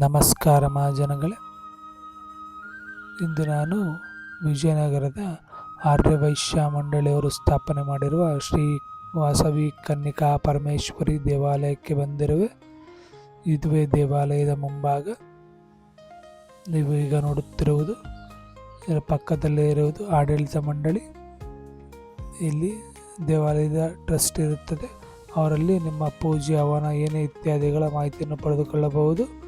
ನಮಸ್ಕಾರ ಮಹಾಜನಗಳೇ. ಇಂದು ನಾನು ವಿಜಯನಗರದ ಆರ್ಯವೈಶ್ಯ ಮಂಡಳಿಯವರು ಸ್ಥಾಪನೆ ಮಾಡಿರುವ ಶ್ರೀ ವಾಸವಿ ಕನ್ನಿಕಾ ಪರಮೇಶ್ವರಿ ದೇವಾಲಯಕ್ಕೆ ಬಂದಿರುವೆ. ಇದುವೇ ದೇವಾಲಯದ ಮುಂಭಾಗ. ನೀವು ಈಗ ನೋಡುತ್ತಿರುವುದು, ಇದರ ಪಕ್ಕದಲ್ಲೇ ಇರುವುದು ಆಡಳಿತ ಮಂಡಳಿ. ಇಲ್ಲಿ ದೇವಾಲಯದ ಟ್ರಸ್ಟ್ ಇರುತ್ತದೆ. ಅವರಲ್ಲಿ ನಿಮ್ಮ ಪೂಜೆ, ಹವನ, ಏನೇ ಇತ್ಯಾದಿಗಳ ಮಾಹಿತಿಯನ್ನು ಪಡೆದುಕೊಳ್ಳಬಹುದು.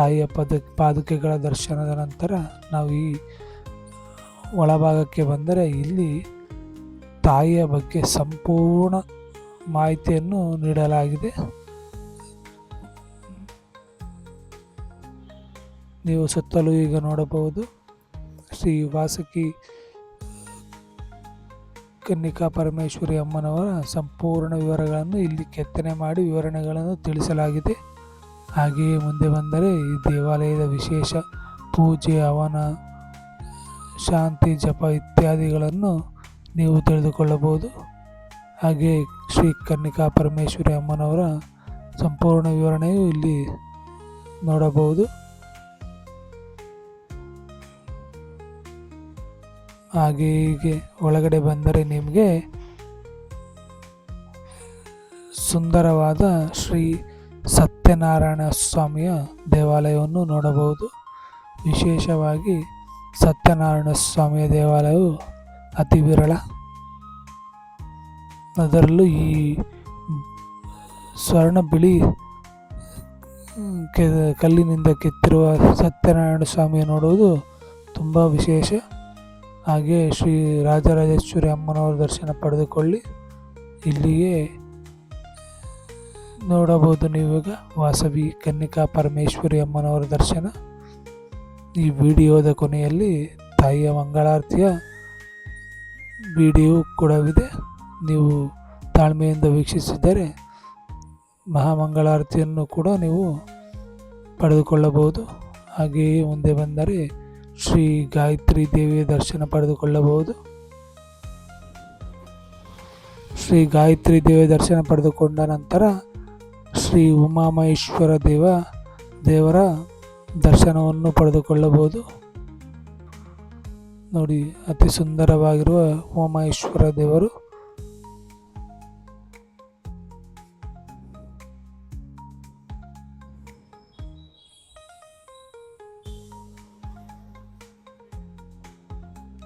ತಾಯಿಯ ಪದ ಪಾದುಕೆಗಳ ದರ್ಶನದ ನಂತರ ನಾವು ಈ ಒಳಭಾಗಕ್ಕೆ ಬಂದರೆ ಇಲ್ಲಿ ತಾಯಿಯ ಬಗ್ಗೆ ಸಂಪೂರ್ಣ ಮಾಹಿತಿಯನ್ನು ನೀಡಲಾಗಿದೆ. ನೀವು ಸುತ್ತಲೂ ಈಗ ನೋಡಬಹುದು ಶ್ರೀ ವಾಸಕಿ ಕನ್ನಿಕಾ ಪರಮೇಶ್ವರಿ ಅಮ್ಮನವರ ಸಂಪೂರ್ಣ ವಿವರಗಳನ್ನು ಇಲ್ಲಿ ಕೆತ್ತನೆ ಮಾಡಿ ವಿವರಣೆಗಳನ್ನು ತಿಳಿಸಲಾಗಿದೆ. ಹಾಗೆಯೇ ಮುಂದೆ ಬಂದರೆ ಈ ದೇವಾಲಯದ ವಿಶೇಷ ಪೂಜೆ ಹವನ ಶಾಂತಿ, ಜಪ ಇತ್ಯಾದಿಗಳನ್ನು ನೀವು ತಿಳಿದುಕೊಳ್ಳಬಹುದು. ಹಾಗೆ ಶ್ರೀ ಕನ್ನಿಕಾ ಪರಮೇಶ್ವರಿ ಅಮ್ಮನವರ ಸಂಪೂರ್ಣ ವಿವರಣೆಯು ಇಲ್ಲಿ ನೋಡಬಹುದು. ಹಾಗೆ ಹೀಗೆ ಒಳಗಡೆ ಬಂದರೆ ನಿಮಗೆ ಸುಂದರವಾದ ಶ್ರೀ ಸತ್ಯನಾರಾಯಣ ಸ್ವಾಮಿಯ ದೇವಾಲಯವನ್ನು ನೋಡಬಹುದು. ವಿಶೇಷವಾಗಿ ಸತ್ಯನಾರಾಯಣ ಸ್ವಾಮಿಯ ದೇವಾಲಯವು ಅತಿ ವಿರಳ. ಅದರಲ್ಲೂ ಈ ಸ್ವರ್ಣ ಬಿಳಿ ಕೆ, ಕಲ್ಲಿನಿಂದ ಕೆತ್ತಿರುವ ಸತ್ಯನಾರಾಯಣ ಸ್ವಾಮಿಯ ನೋಡುವುದು ತುಂಬ ವಿಶೇಷ. ಹಾಗೆ ಶ್ರೀ ರಾಜರಾಜೇಶ್ವರಿ ಅಮ್ಮನವರ ದರ್ಶನ ಪಡೆದುಕೊಳ್ಳಿ. ಇಲ್ಲಿಯೇ ನೋಡಬಹುದು ನೀವೀಗ. ವಾಸವಿ ಕನ್ನಿಕಾ ಪರಮೇಶ್ವರಿ ಅಮ್ಮನವರ ದರ್ಶನ. ಈ ವಿಡಿಯೋದ ಕೊನೆಯಲ್ಲಿ ತಾಯಿಯ ಮಂಗಳಾರತಿಯ ವಿಡಿಯೋ ಕೂಡವಿದೆ. ನೀವು ತಾಳ್ಮೆಯಿಂದ ವೀಕ್ಷಿಸಿದರೆ ಮಹಾಮಂಗಳಾರತಿಯನ್ನು ಕೂಡ ನೀವು ಪಡೆದುಕೊಳ್ಳಬಹುದು. ಹಾಗೆಯೇ ಮುಂದೆ ಬಂದರೆ ಶ್ರೀ ಗಾಯತ್ರಿ ದೇವಿಯ ದರ್ಶನ ಪಡೆದುಕೊಳ್ಳಬಹುದು. ಶ್ರೀ ಗಾಯತ್ರಿ ದೇವಿಯ ದರ್ಶನ ಪಡೆದುಕೊಂಡ ನಂತರ ಶ್ರೀ ಉಮಾಮಹೇಶ್ವರ ದೇವ, ದೇವರ ದರ್ಶನವನ್ನು ಪಡೆದುಕೊಳ್ಳಬಹುದು. ನೋಡಿ, ಅತಿ ಸುಂದರವಾಗಿರುವ ಉಮಾಮಹೇಶ್ವರ ದೇವರು.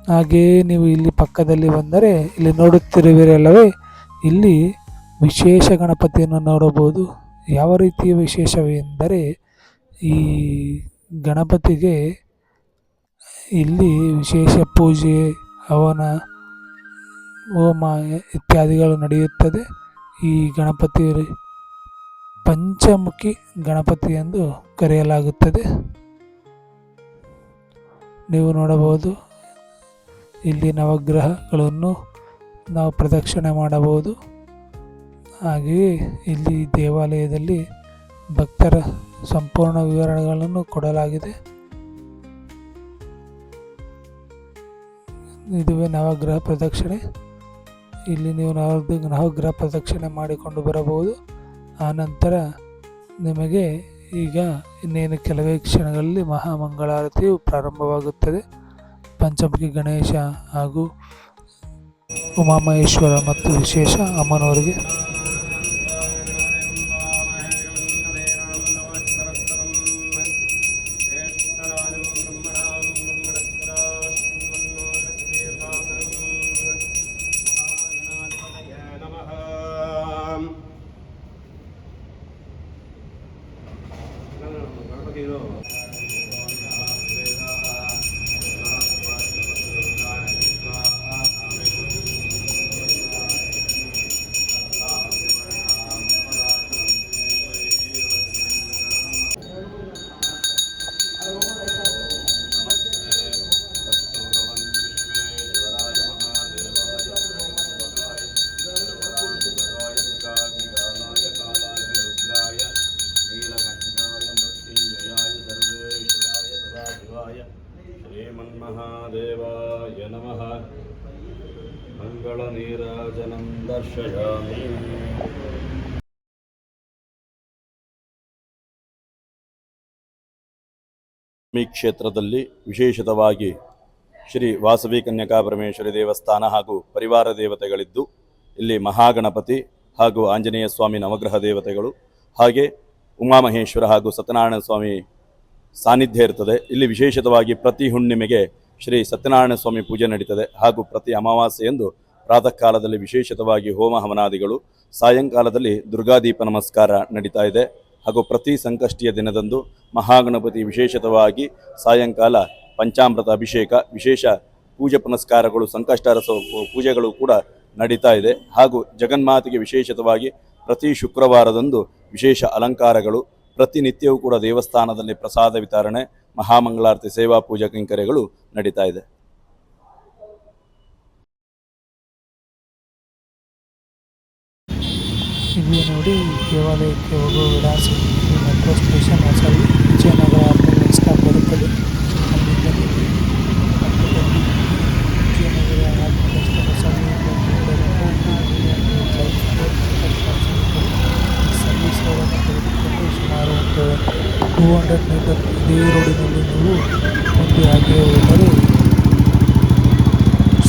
ಹಾಗೆಯೇ ನೀವು ಇಲ್ಲಿ ಪಕ್ಕದಲ್ಲಿ ಬಂದರೆ, ಇಲ್ಲಿ ನೋಡುತ್ತಿರುವಿರಲ್ಲವೇ, ಇಲ್ಲಿ ವಿಶೇಷ ಗಣಪತಿಯನ್ನು ನೋಡಬಹುದು. ಯಾವ ರೀತಿಯ ವಿಶೇಷವೆಂದರೆ ಈ ಗಣಪತಿಗೆ ಇಲ್ಲಿ ವಿಶೇಷ ಪೂಜೆ, ಹವನ, ಹೋಮ ಇತ್ಯಾದಿಗಳು ನಡೆಯುತ್ತದೆ. ಈ ಗಣಪತಿ ಪಂಚಮುಖಿ ಗಣಪತಿ ಎಂದು ಕರೆಯಲಾಗುತ್ತದೆ. ನೀವು ನೋಡಬಹುದು ಇಲ್ಲಿ ನವಗ್ರಹಗಳನ್ನು ನಾವು ಪ್ರದಕ್ಷಿಣೆ ಮಾಡಬಹುದು. ಹಾಗೆಯೇ ಇಲ್ಲಿ ದೇವಾಲಯದಲ್ಲಿ ಭಕ್ತರ ಸಂಪೂರ್ಣ ವಿವರಣೆಗಳನ್ನು ಕೊಡಲಾಗಿದೆ. ಇದುವೇ ನವಗ್ರಹ ಪ್ರದಕ್ಷಿಣೆ. ಇಲ್ಲಿ ನೀವು ನವ ನವಗ್ರಹ ಪ್ರದಕ್ಷಿಣೆ ಮಾಡಿಕೊಂಡು ಬರಬಹುದು. ಆನಂತರ ನಿಮಗೆ ಈಗ ಇನ್ನೇನು ಕೆಲವೇ ಕ್ಷಣಗಳಲ್ಲಿ ಮಹಾಮಂಗಳಾರತಿಯು ಪ್ರಾರಂಭವಾಗುತ್ತದೆ. ಪಂಚಮುಖಿ ಗಣೇಶ ಹಾಗೂ ಉಮಾಮಹೇಶ್ವರ ಮತ್ತು ವಿಶೇಷ ಅಮ್ಮನವರಿಗೆ হিরো मङ्गलनीराजनं दर्शयामि ಈ ಕ್ಷೇತ್ರದಲ್ಲಿ ವಿಶೇಷಿತವಾಗಿ ಶ್ರೀ ವಾಸವಿ ಕನ್ಯಕಾ ಪರಮೇಶ್ವರಿ ದೇವಸ್ಥಾನ ಹಾಗೂ ಪರಿವಾರ ದೇವತೆಗಳಿದ್ದು ಇಲ್ಲಿ ಮಹಾಗಣಪತಿ ಹಾಗೂ ಆಂಜನೇಯ ಸ್ವಾಮಿ ನವಗ್ರಹ ದೇವತೆಗಳು ಹಾಗೆ ಉಮಾಮಹೇಶ್ವರ ಹಾಗೂ ಸತ್ಯನಾರಾಯಣ ಸ್ವಾಮಿ ಸಾನ್ನಿಧ್ಯ ಇರ್ತದೆ ಇಲ್ಲಿ ವಿಶೇಷಿತವಾಗಿ ಪ್ರತಿ ಹುಣ್ಣಿಮೆಗೆ ಶ್ರೀ ಸತ್ಯನಾರಾಯಣ ಸ್ವಾಮಿ ಪೂಜೆ ನಡೀತದೆ ಹಾಗೂ ಪ್ರತಿ ಅಮಾವಾಸ್ಯೆಯಂದು ಪ್ರಾತಃ ಕಾಲದಲ್ಲಿ ವಿಶೇಷಿತವಾಗಿ ಹೋಮ ಹವನಾದಿಗಳು, ಸಾಯಂಕಾಲದಲ್ಲಿ ದುರ್ಗಾದೀಪ ನಮಸ್ಕಾರ ನಡೀತಾ ಇದೆ. ಹಾಗೂ ಪ್ರತಿ ಸಂಕಷ್ಟಿಯ ದಿನದಂದು ಮಹಾಗಣಪತಿ ವಿಶೇಷತವಾಗಿ ಸಾಯಂಕಾಲ ಪಂಚಾಮೃತ ಅಭಿಷೇಕ, ವಿಶೇಷ ಪೂಜೆ ಪುನಸ್ಕಾರಗಳು ಸಂಕಷ್ಟರ ಪೂಜೆಗಳು ಕೂಡ ನಡೀತಾ ಇದೆ. ಹಾಗೂ ಜಗನ್ಮಾತೆಗೆ ವಿಶೇಷತವಾಗಿ ಪ್ರತಿ ಶುಕ್ರವಾರದಂದು ವಿಶೇಷ ಅಲಂಕಾರಗಳು ಪ್ರತಿನಿತ್ಯವೂ ಕೂಡ ದೇವಸ್ಥಾನದಲ್ಲಿ ಪ್ರಸಾದ ವಿತರಣೆ, ಮಹಾಮಂಗಳಾರತಿ, ಸೇವಾ ಪೂಜಾ ಕೈಂಕರ್ಯಗಳು ನಡೀತಾ ಇದೆ ಇಲ್ಲಿ ನೋಡಿ, ದೇವಾಲಯಕ್ಕೆ ಹೋಗುವ ವಿಳಾಸ ಮೆಟ್ರೋ ಸ್ಟೇಷನ್ ಸಾರಿ ವಿಜಯನಗರ ಆರ್ಟಿನಲ್ ಸ್ಟಾಪ್ ಬರುತ್ತದೆ. ಅಲ್ಲಿಂದ ವಿಜಯನಗರ ಸರ್ವಿಸ್ ರೋಡನ್ನು ತೆಗೆದುಕೊಂಡು ಸುಮಾರು ಒಂದು ಟೂ ಹಂಡ್ರೆಡ್ ಮೀಟರ್ ಇದೇ ರೋಡಿನಲ್ಲಿ ನೀವು ಮುಂದೆ ಹಾಗೆ ಹೋದರೆ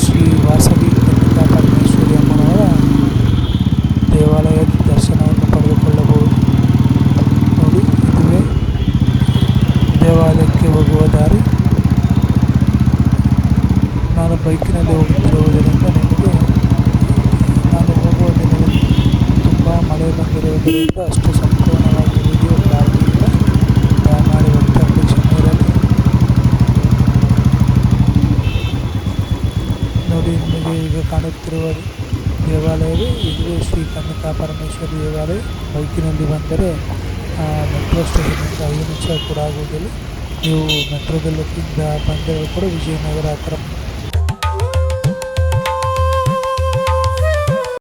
ಶ್ರೀ ವಾಸವಿ ಕನ್ನಿಕಾ ಪರಮೇಶ್ವರಿ ಅಮ್ಮನವರ ದೇವಾಲಯದ ದರ್ಶನವನ್ನು ಪಡೆದುಕೊಳ್ಳಬಹುದು ನೋಡಿ ಇದುವೇ ದೇವಾಲಯಕ್ಕೆ ಹೋಗುವ ದಾರಿ ನಾನು ಬೈಕಿನಲ್ಲಿ ಹೋಗುತ್ತಿರುವುದರಿಂದ ನಿಮಗೆ ನಾನು ಹೋಗುವ ದಿನದಲ್ಲಿ ತುಂಬ ಮಳೆ ಬಂದಿರುವುದರಿಂದ ಅಷ್ಟು ಸಂಪೂರ್ಣವಾಗಿ ವಿಡಿಯೋ ಕ್ಲಾರಿಟಿ ಇಲ್ಲ ದಯಮಾಡಿ ಒತ್ತಡ ಕ್ಷಮೆಯಿರಲಿ ನೋಡಿ ನಿಮಗೆ ಈಗ ಕಾಣುತ್ತಿರುವ ದೇವಾಲಯವೇ ಇದುವೇ ಶ್ರೀ ಕನ್ನಿಕಾ ಪರಮೇಶ್ವರಿ ದೇವಾಲಯ. ಬೈಕಿನಲ್ಲಿ ಬಂದರೆ ಮೆಟ್ರೋ ಸ್ಟೇಷನ್ನಿಂದ ಐದು ನಿಮಿಷ ಕೂಡ ಆಗುವುದಿಲ್ಲ. ನೀವು ಮೆಟ್ರೋದಲ್ಲಿ ಬಂದರೆ ಕೂಡ ವಿಜಯನಗರ ಹತ್ತಿರ